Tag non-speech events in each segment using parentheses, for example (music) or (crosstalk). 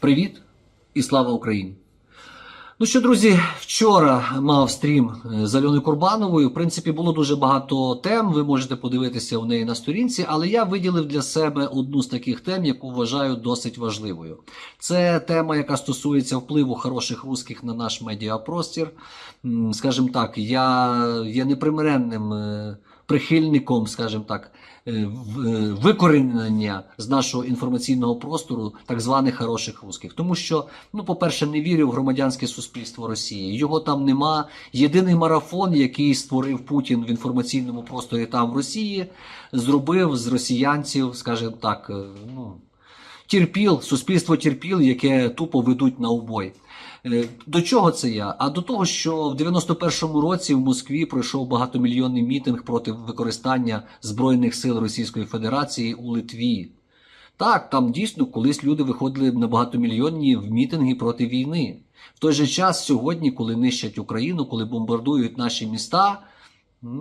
Привіт і слава Україні! Ну що, друзі, вчора мав стрім е, з Альоною Курбановою. В принципі, було дуже багато тем. Ви можете подивитися у неї на сторінці, але я виділив для себе одну з таких тем, яку вважаю досить важливою. Це тема, яка стосується впливу хороших русських на наш медіапростір. Скажімо так, я є непримиренним е, прихильником, скажімо так, е, е, викорінення з нашого інформаційного простору так званих хороших русських. Тому що, ну, по-перше, не вірю в громадянське суспільство Росії. Його там нема. Єдиний марафон, який створив Путін в інформаційному просторі там в Росії, зробив з росіянців, скажімо так, е, ну. Терпіл, суспільство терпіл, яке тупо ведуть на убой. Е, До чого це я? А до того, що в 91-му році в Москві пройшов багатомільйонний мітинг проти використання збройних сил Російської Федерації у Литві. Так, там дійсно колись люди виходили на багатомільйонні в мітинги проти війни. В той же час, сьогодні, коли нищать Україну, коли бомбардують наші міста,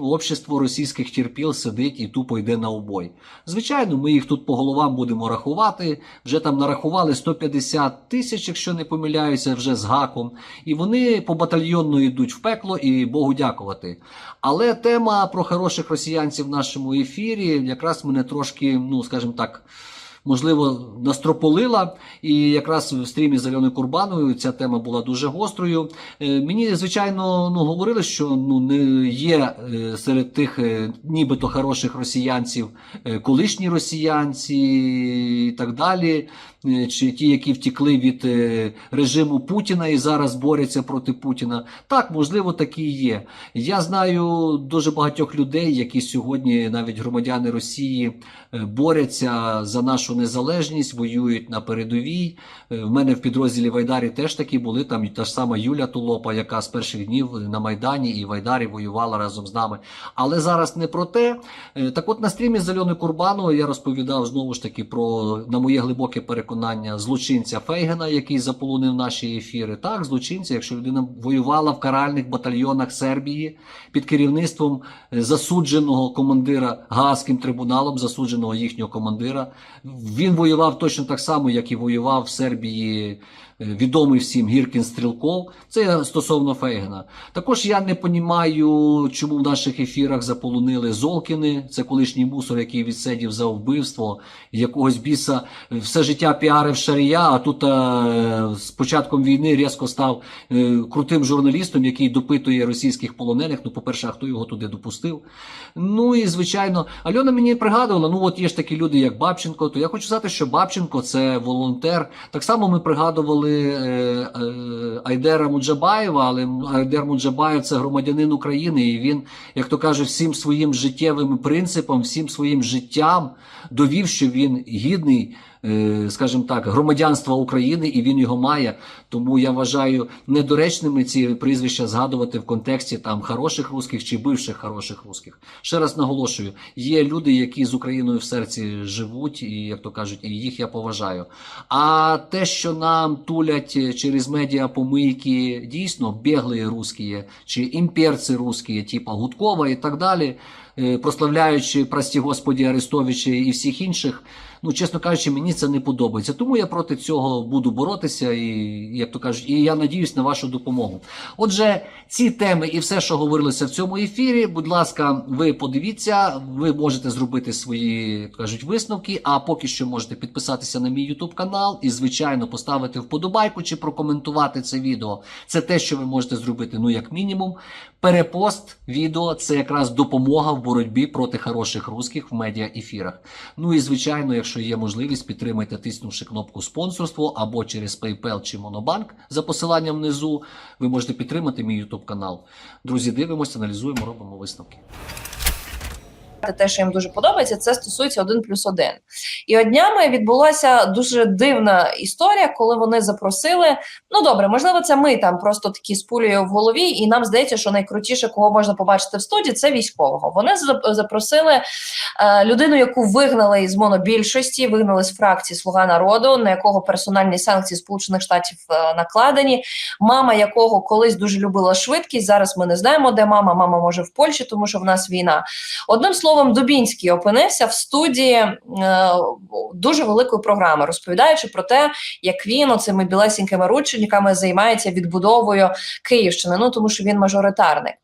общество російських терпіл сидить і тупо йде на обой. Звичайно, ми їх тут по головам будемо рахувати. Вже там нарахували 150 тисяч, якщо не помиляюся, вже з гаком. І вони по батальйонно йдуть в пекло і Богу дякувати. Але тема про хороших росіянців в нашому ефірі якраз мене трошки, ну скажімо так. Можливо, настрополила, і якраз в стрімі з Альоною Курбановою ця тема була дуже гострою. Е, Мені, звичайно, ну говорили, що ну не є е, серед тих е, нібито хороших росіянців колишні росіянці і так далі, чи ті, які втікли від режиму Путіна і зараз борються проти Путіна. Так, можливо, такі є. Я знаю дуже багатьох людей, які сьогодні, навіть громадяни Росії, борються за нашу незалежність, воюють на передовій. Е, В мене в підрозділі Вайдарі теж такі були. Там та ж сама Юля Тулопа, яка з перших днів на Майдані і в Айдарі воювала разом з нами. Але зараз не про те. Е, Так от на стрімі з Альоною Курбановою я розповідав знову ж таки про, на моє глибоке переконання, злочинця Фейгена, який заполонив наші ефіри. Так, злочинця, якщо людина воювала в каральних батальйонах Сербії під керівництвом е, засудженого командира Гаазьким трибуналом, засудженого їхнього командира. Він воював точно так само, як і воював в Сербії відомий всім Гіркін Стрілков. Це стосовно Фейгена. Також я не понімаю, чому в наших ефірах заполонили Золкіни. Це колишній мусор, який відсидів за вбивство якогось біса. Все життя піарив Шарія, а тут е, з початком війни різко став е, крутим журналістом, який допитує російських полонених. Ну, по-перше, хто його туди допустив? Ну і звичайно, Альона мені пригадувала, ну от є ж такі люди, як Бабченко. То я хочу сказати, що Бабченко це волонтер. Так само ми пригадували е, е, Айдера Муджабаєва, але Айдер Муджабаєв це громадянин України, і він, як то каже, всім своїм життєвим принципом, всім своїм життям довів, що він гідний. Е, Скажімо так, громадянства України, і він його має. Тому я вважаю недоречними ці прізвища згадувати в контексті там хороших русських чи бивших хороших русських. Ще раз наголошую: є люди, які з Україною в серці живуть, і як то кажуть, і їх я поважаю. А те, що нам тулять через медіа помийки, дійсно беглі русські чи імперці русські, типа Гудкова і так далі, е, прославляючи, прості господі Арестовича і всіх інших. Ну, чесно кажучи, мені це не подобається. Тому я проти цього буду боротися, і як то кажуть, і я надіюсь на вашу допомогу. Отже, ці теми і все, що говорилося в цьому ефірі, будь ласка, ви подивіться, ви можете зробити свої кажуть висновки. А поки що можете підписатися на мій YouTube канал і, звичайно, поставити вподобайку чи прокоментувати це відео. Це те, що ви можете зробити, ну як мінімум. Перепост відео це якраз допомога в боротьбі проти хороших русських в медіа ефірах. Ну і звичайно, якщо є можливість, підтримайте, тиснувши кнопку спонсорство або через PayPal чи Monobank за посиланням внизу. Ви можете підтримати мій YouTube канал. Друзі, дивимося, аналізуємо, робимо висновки. Те, що їм дуже подобається, це стосується один плюс один. І от відбулася дуже дивна історія, коли вони запросили. Ну добре, можливо, це ми там просто такі з пулею в голові, і нам здається, що найкрутіше, кого можна побачити в студії, це військового. Вони запросили е, людину, яку вигнали із монобільшості, вигнали з фракції Слуга народу, на якого персональні санкції Сполучених Штатів е, накладені. Мама якого колись дуже любила швидкість. Зараз ми не знаємо, де мама. Мама може в Польщі, тому що в нас війна. Одним словом. Словом, Дубінський опинився в студії е, дуже великої програми, розповідаючи про те, як він оцими білесенькими ручниками займається відбудовою Київщини. Ну тому що він мажоритарник.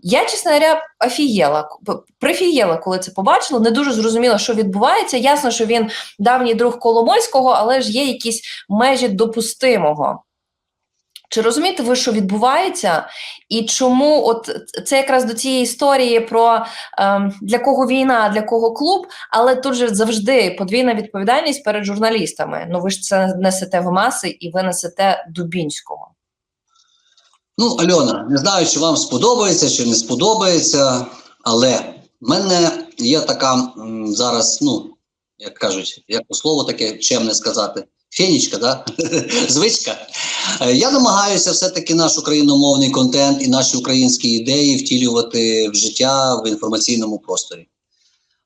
Я, чесно говоря, офігела, п- прифігела, коли це побачила. Не дуже зрозуміла, що відбувається. Ясно, що він давній друг Коломойського, але ж є якісь межі допустимого. Чи розумієте ви, що відбувається, і чому от це якраз до цієї історії про ем, для кого війна, для кого клуб, але тут же завжди подвійна відповідальність перед журналістами. Ну ви ж це несете в маси і ви несете Дубінського. Ну, Альона, не знаю, чи вам сподобається, чи не сподобається, але в мене є така м, зараз, ну, як кажуть, як слово таке чемне сказати, фенічка, да? (laughs) звичка. Е, Я намагаюся все-таки наш україномовний контент і наші українські ідеї втілювати в життя в інформаційному просторі.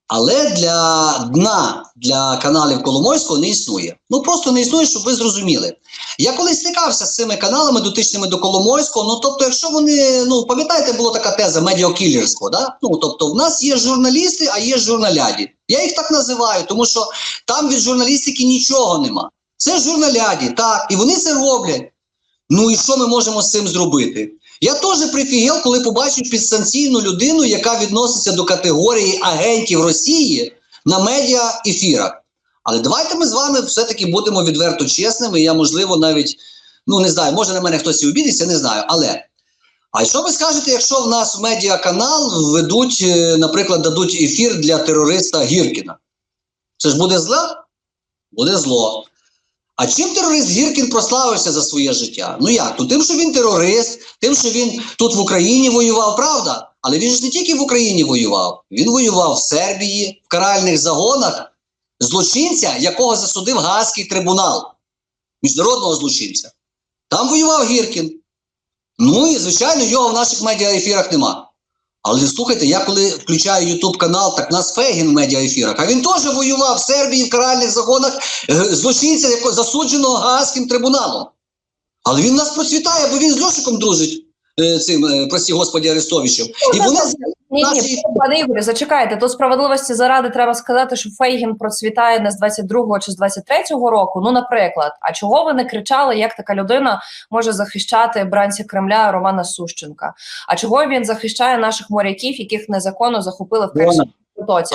Але для дна для каналів Коломойського не існує. Ну просто не існує, щоб ви зрозуміли. Я колись стикався з цими каналами, дотичними до Коломойського. Ну тобто, якщо вони, ну пам'ятаєте, була така теза медіакілерство, да? Ну тобто, в нас є журналісти, а є журналяді. Я їх так називаю, тому що там від журналістики нічого нема. Це журналяді, так, і вони це роблять. Ну і що ми можемо з цим зробити? Я теж прифігел, коли побачив підстанційну людину, яка відноситься до категорії агентів Росії на медіа ефірах. Але давайте ми з вами все-таки будемо відверто чесними. Я, можливо, навіть ну не знаю, може на мене хтось і обідеться, не знаю. Але а що ви скажете, якщо в нас в медіаканал ведуть, е, наприклад, дадуть ефір для терориста Гіркіна? Це ж буде зло? Буде зло. А чим терорист Гіркін прославився за своє життя? Ну як? Ну тим, що він терорист, тим, що він тут в Україні воював, правда? Але він ж не тільки в Україні воював, він воював в Сербії, в каральних загонах злочинця, якого засудив Гаазький трибунал, міжнародного злочинця. Там воював Гіркін. Ну і, звичайно, його в наших медіаефірах нема. Але слухайте, я коли включаю Ютуб канал, так нас Фегін в медіаефірах, а він теж воював в Сербії в каральних загонах е, злочинця, якого засудженого Гаазьким трибуналом. Але він нас процвітає, бо він з Льошиком дружить цим, е, прості господі Арестовичем. І вони Ні, ні, пане Ігорі, зачекайте. Тут справедливості заради треба сказати, що Фейгін процвітає не з 22-го чи з 23-го року. Ну, наприклад, а чого ви не кричали, як така людина може захищати бранця Кремля Романа Сущенка? А чого він захищає наших моряків, яких незаконно захопили в Керченській протоці?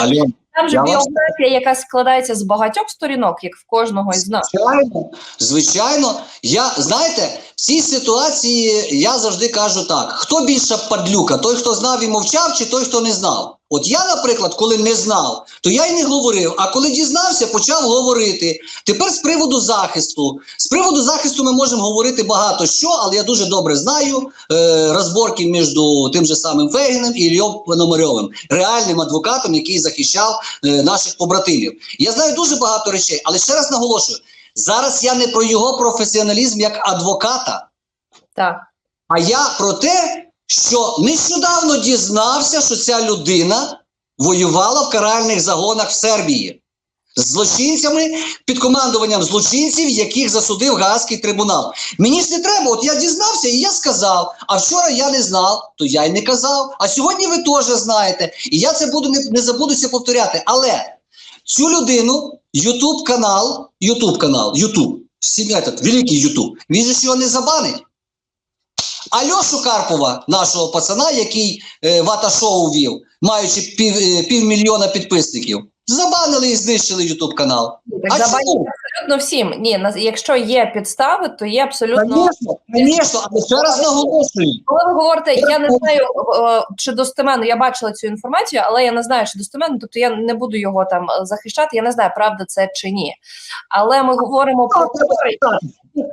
Там же біографія, яка складається з багатьох сторінок, як в кожного із нас. Звичайно, звичайно. Я знаєте, в цій ситуації я завжди кажу так: хто більша падлюка? Той, хто знав і мовчав, чи той, хто не знав? От я, наприклад, коли не знав, то я й не говорив. А коли дізнався, почав говорити. Тепер з приводу захисту. З приводу захисту ми можемо говорити багато що, але я дуже добре знаю е, розборки між тим же самим Фегіним і Ільєм Пономарьовим, реальним адвокатом, який захищав е, наших побратимів. Я знаю дуже багато речей, але ще раз наголошую: зараз я не про його професіоналізм як адвоката, Так. а я про те, що нещодавно дізнався, що ця людина воювала в каральних загонах в Сербії з злочинцями під командуванням злочинців, яких засудив Гаазький трибунал. Мені ж не треба, от я дізнався і я сказав. А вчора я не знав, то я й не казав. А сьогодні ви теж знаєте. І я це буду не, не забудуся повторяти. Але цю людину, Ютуб канал, Ютуб канал, Ютуб, сім'я великий Ютуб, він же його не забанить. Альошу Карпова, нашого пацана, який е, вата-шоу вів, маючи пів, е, півмільйона підписників, забанили і знищили Ютуб канал. Так А забанять чому? абсолютно всім. Ні, на- якщо є підстави, то є абсолютно. Звісно, звісно, але ще раз наголошую. Коли ви говорите, я не знаю, е, чи достеменно я бачила цю інформацію, але я не знаю, чи достеменно, тобто я не буду його там е, захищати. Я не знаю, правда це чи ні. Але ми говоримо про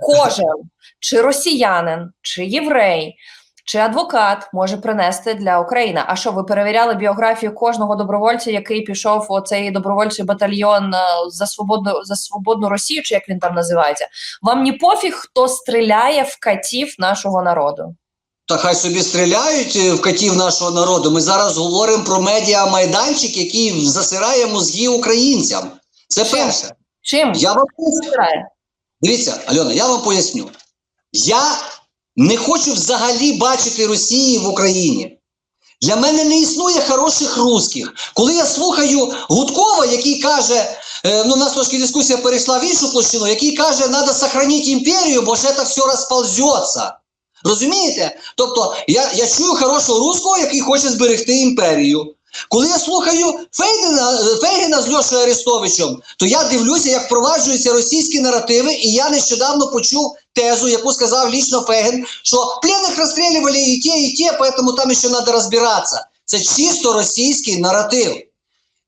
кожен, чи росіянин, чи єврей, чи адвокат може принести для України. А що ви перевіряли біографію кожного добровольця, який пішов у цей добровольчий батальйон е, за свободну за свободну Росію, чи як він там називається? Вам не пофіг, хто стріляє в катів нашого народу. Та хай собі стріляють е, в катів нашого народу. Ми зараз говоримо про медіа-майданчик, який засирає мозги українцям. Це Чим? перше. Чим Я вам? Дивіться, Альона, я вам поясню. Я не хочу взагалі бачити Росії в Україні. Для мене не існує хороших русських. Коли я слухаю Гудкова, який каже, е, ну у нас трошки дискусія перейшла в іншу площину, який каже, треба сохранити імперію, бо ж це все розползеться. Розумієте? Тобто я, я чую хорошого русского, який хоче зберегти імперію. Коли я слухаю Фейгіна, е, Фейгіна з Льошою Арестовичем, то я дивлюся, як впроваджуються російські наративи, і я нещодавно почув тезу, яку сказав лічно Фейгін, що пленних розстрілювали і те, і те, поэтому там ще треба розбиратися. Це чисто російський наратив.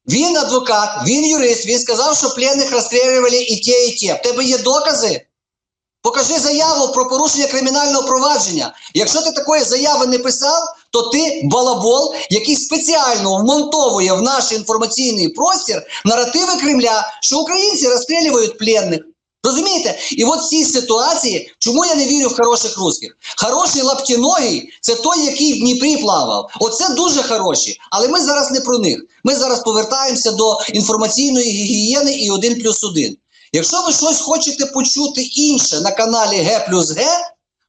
Він адвокат, він юрист, він сказав, що пленних розстрілювали і те, і те. В тебе є докази? Покажи заяву про порушення кримінального провадження. Якщо ти такої заяви не писав, то ти балабол, який спеціально вмонтовує в наш інформаційний простір наративи Кремля, що українці розстрілюють пленних. Розумієте? І от в цій ситуації, чому я не вірю в хороших русських? Хороший лаптіногий – це той, який в Дніпрі плавав. Оце дуже хороші. Але ми зараз не про них. Ми зараз повертаємося до інформаційної гігієни і один плюс один. Якщо ви щось хочете почути інше на каналі Г плюс Г,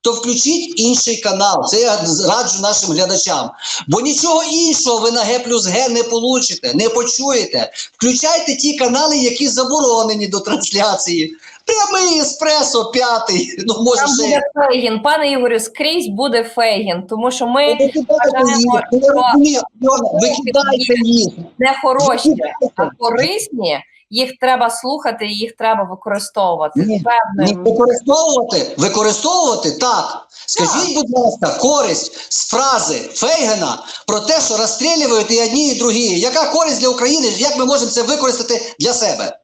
то включіть інший канал. Це я раджу нашим глядачам. Бо нічого іншого ви на Г плюс Г не получите, не почуєте. Включайте ті канали, які заборонені до трансляції. Прямий еспресо, п'ятий. (laughs) Ну, може, Там ще. буде Фейгін. Пане Ігорю, скрізь буде Фейгін, тому що ми вважаємо, що розумію, Альона, ви кидайте їх. не хороші, а корисні. Їх треба слухати, і їх треба використовувати. Ні, певним Ні, використовувати, використовувати так. Скажіть, будь ласка, користь з фрази Фейгена про те, що розстрілюють і одні, і другі. Яка користь для України? Як ми можемо це використати для себе?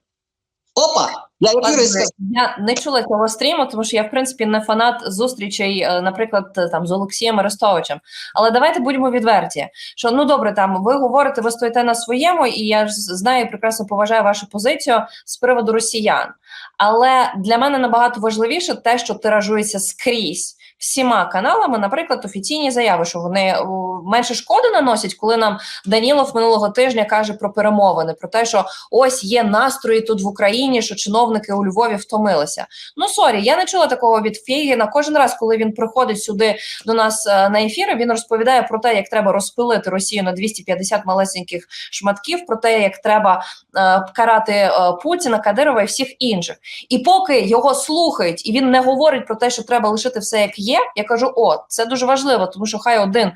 Опа! Я. Я не чула цього стріму, тому що я в принципі не фанат зустрічей, е, наприклад, там з Олексієм Арестовичем. Але давайте будемо відверті. Що ну добре, там ви говорите, ви стоїте на своєму, і я ж знаю прекрасно поважаю вашу позицію з приводу росіян. Але для мене набагато важливіше те, що тиражується скрізь. Всіма каналами, наприклад, офіційні заяви, що вони менше шкоди наносять, коли нам Данілов минулого тижня каже про перемовини, про те, що ось є настрої тут в Україні, що чиновники у Львові втомилися. Ну сорі, я не чула такого від Фєгіна. Кожен раз, коли він приходить сюди до нас е, на ефіри, він розповідає про те, як треба розпилити Росію на 250 малесеньких шматків, про те, як треба е, карати е, Путіна, Кадирова і всіх інших. І поки його слухають, і він не говорить про те, що треба лишити все як є. Я кажу: о, це дуже важливо, тому що хай один е,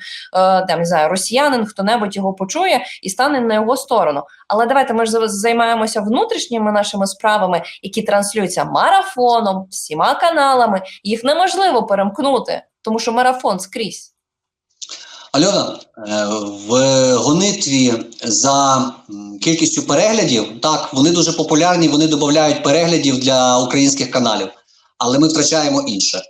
там не знаю, росіянин, хто-небудь його почує і стане на його сторону. Але давайте ми ж займаємося внутрішніми нашими справами, які транслюються марафоном, всіма каналами. Їх неможливо перемкнути, тому що марафон скрізь. Альона, е, в гонитві за кількістю переглядів, так, вони дуже популярні, вони додають переглядів для українських каналів, але ми втрачаємо інше.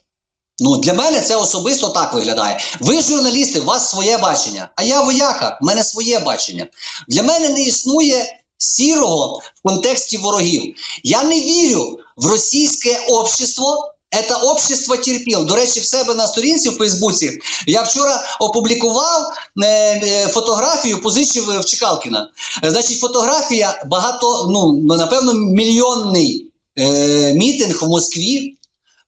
Ну, для мене це особисто так виглядає. Ви журналісти, у вас своє бачення, а я вояка, в мене своє бачення. Для мене не існує сірого в контексті ворогів. Я не вірю в російське общество. Це общество терпіл. До речі, в себе на сторінці в Фейсбуці я вчора опублікував е, е, фотографію, позичив е, в Чекалкіна. Значить, фотографія багато, ну напевно, мільйонний е, мітинг в Москві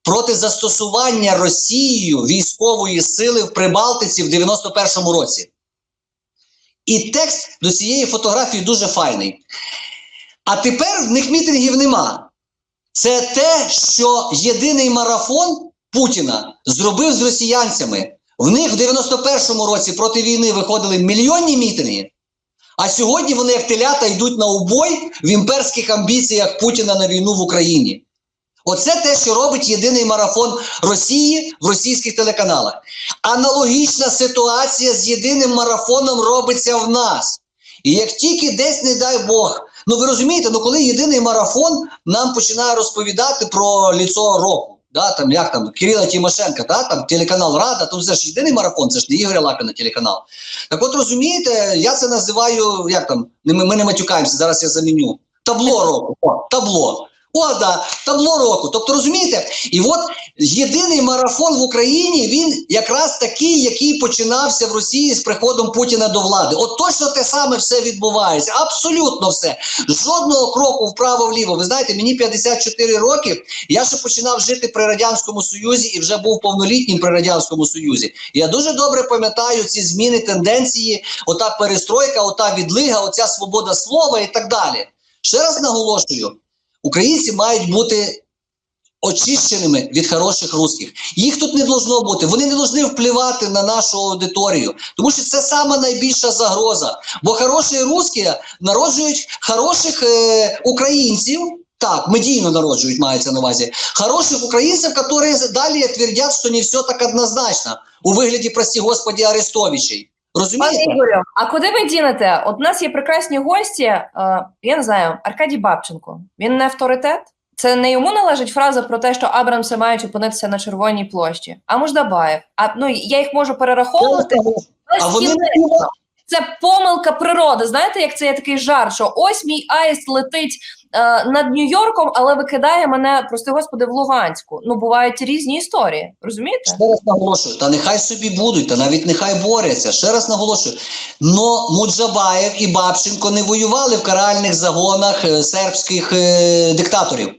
проти застосування Росією військової сили в Прибалтиці в 91-му році. І текст до цієї фотографії дуже файний. А тепер в них мітингів нема. Це те, що єдиний марафон Путіна зробив з росіянцями. В них в 91-му році проти війни виходили мільйонні мітинги, а сьогодні вони, як телята, йдуть на убой в імперських амбіціях Путіна на війну в Україні. Оце те, що робить єдиний марафон Росії в російських телеканалах. Аналогічна ситуація з єдиним марафоном робиться в нас. І як тільки десь, не дай Бог, ну ви розумієте, ну коли єдиний марафон нам починає розповідати про ліцо року, да, там як там Кирила Тимошенка, да, там телеканал Рада, то це ж єдиний марафон, це ж не Ігоря Лапіна телеканал. Так от розумієте, я це називаю, як там, ми, ми не матюкаємося, зараз я заміню. Табло року. Табло. О, да, табло року. Тобто, розумієте, і от єдиний марафон в Україні він якраз такий, який починався в Росії з приходом Путіна до влади. От точно те саме все відбувається. Абсолютно все. Жодного кроку вправо-вліво. Ви знаєте, мені 54 роки. Я ще починав жити при радянському союзі і вже був повнолітнім при радянському союзі. Я дуже добре пам'ятаю ці зміни, тенденції, ота перестройка, ота відлига, оця свобода слова і так далі. Ще раз наголошую: українці мають бути очищеними від хороших русських. Їх тут не должно бути. Вони не повинні впливати на нашу аудиторію, тому що це сама найбільша загроза. Бо хороші русські народжують хороших е, українців. Так, медійно народжують, мається на увазі. Хороших українців, які далі твердять, що не все так однозначно у вигляді, прості господі, Арестовичей. Пане Ігорю, а куди ви дінете? От у нас є прекрасні гості. Е, я не знаю, Аркадій Бабченко. Він не авторитет. Це не йому належить фраза про те, що Абрамси мають опинитися на червоній площі. А Муждабаєв. А ну я їх можу перераховувати. А вони. Це помилка природи. Знаєте, як це є такий жарт, що ось мій аїст летить е, над Нью-Йорком, але викидає мене, прости господи, в Луганську. Ну бувають різні історії. Розумієте? Ще раз наголошую, та нехай собі будуть, та навіть нехай борються. Ще раз наголошую. Но Муджабаєв і Бабченко не воювали в каральних загонах е, сербських е, диктаторів.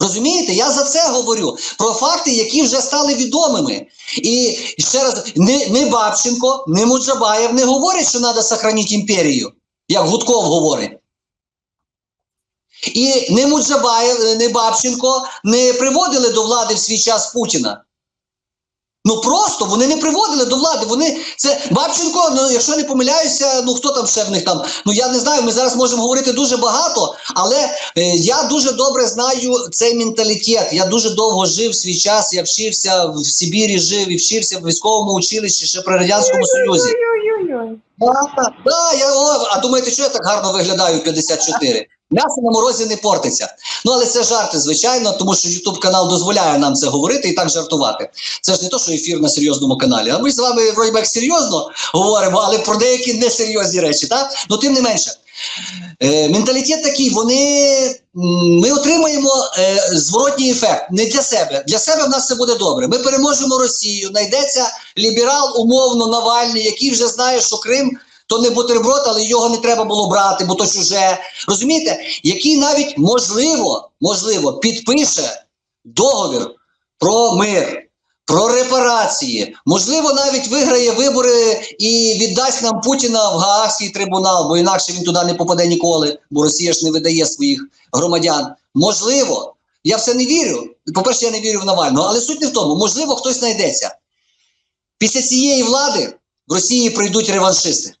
Розумієте, я за це говорю про факти, які вже стали відомими. І ще раз, не, не Бабченко, не Муджабаєв не говорять, що треба сохранити імперію, як Гудков говорить. І не Муджабаєв, не Бабченко не приводили до влади в свій час Путіна. Ну просто вони не приводили до влади. Вони це Бабченко, ну якщо не помиляюся, ну хто там ще в них там? Ну я не знаю. Ми зараз можемо говорити дуже багато, але е, я дуже добре знаю цей менталітет. Я дуже довго жив свій час. Я вчився в Сибірі, жив і вчився в військовому училищі ще при радянському союзі. Да, да, я, о, а думаєте, що я так гарно виглядаю в 54? М'ясо на морозі не портиться. Ну, але це жарти, звичайно, тому що YouTube канал дозволяє нам це говорити і так жартувати. Це ж не то, що ефір на серйозному каналі. А ми з вами вроді як серйозно говоримо, але про деякі несерйозні речі, так? Ну, тим не менше. Е, менталітет такий, вони ми отримаємо е, зворотній ефект не для себе. Для себе в нас все буде добре. Ми переможемо Росію. Знайдеться ліберал, умовно Навальний, який вже знає, що Крим то не бутерброд, але його не треба було брати, бо то чуже. Розумієте, який навіть можливо, можливо, підпише договір про мир. Про репарації, можливо, навіть виграє вибори і віддасть нам Путіна в Гаагський трибунал, бо інакше він туди не попаде ніколи, бо Росія ж не видає своїх громадян. Можливо, я в це не вірю. По-перше, я не вірю в Навального, але суть не в тому. Можливо, хтось знайдеться. Після цієї влади в Росії прийдуть реваншисти.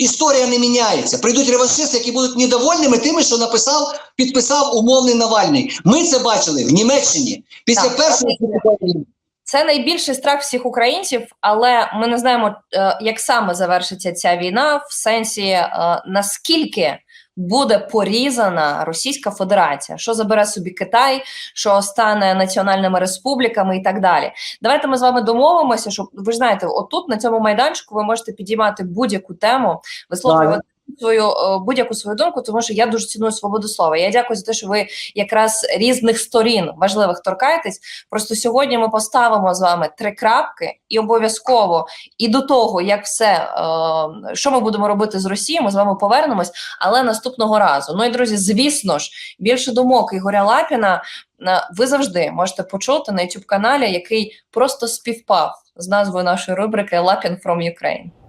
Історія не міняється. Прийдуть реваншисти, які будуть недовольними тими, що написав, підписав умовний Навальний. Ми це бачили в Німеччині після Так, світової. Це найбільший страх всіх українців, але ми не знаємо, е, як саме завершиться ця війна, в сенсі е, наскільки буде порізана Російська Федерація, що забере собі Китай, що стане національними республіками і так далі. Давайте ми з вами домовимося, що ви ж знаєте, отут на цьому майданчику ви можете підіймати будь-яку тему, висловлювати. Свою е, будь-яку свою думку, тому що я дуже ціную свободу слова. Я дякую за те, що ви якраз різних сторін важливих торкаєтесь. Просто сьогодні ми поставимо з вами три крапки, і обов'язково і до того, як все, е, що ми будемо робити з Росією, ми з вами повернемось, але наступного разу. Ну і друзі, звісно ж, більше думок Ігоря Лапіна е, ви завжди можете почути на youtube каналі, який просто співпав з назвою нашої рубрики Лапін from Ukraine.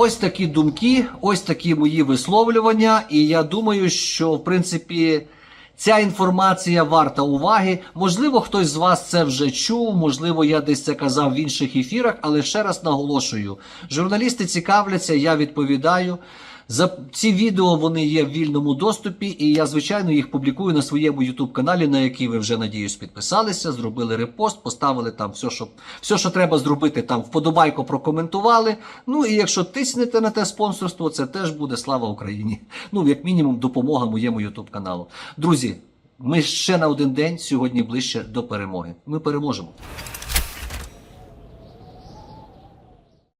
Ось такі думки, ось такі мої висловлювання, і я думаю, що в принципі. Ця інформація варта уваги. Можливо, хтось з вас це вже чув, можливо, я десь це казав в інших ефірах, але ще раз наголошую: журналісти цікавляться, я відповідаю. За ці відео вони є в вільному доступі, і я, звичайно, їх публікую на своєму youtube каналі, на який ви вже надіюсь підписалися, зробили репост, поставили там все, що все, що треба зробити, там вподобайку прокоментували. Ну і якщо тиснете на те спонсорство, це теж буде слава Україні. Ну, як мінімум, допомога моєму youtube каналу. Друзі, ми ще на один день сьогодні ближче до перемоги. Ми переможемо.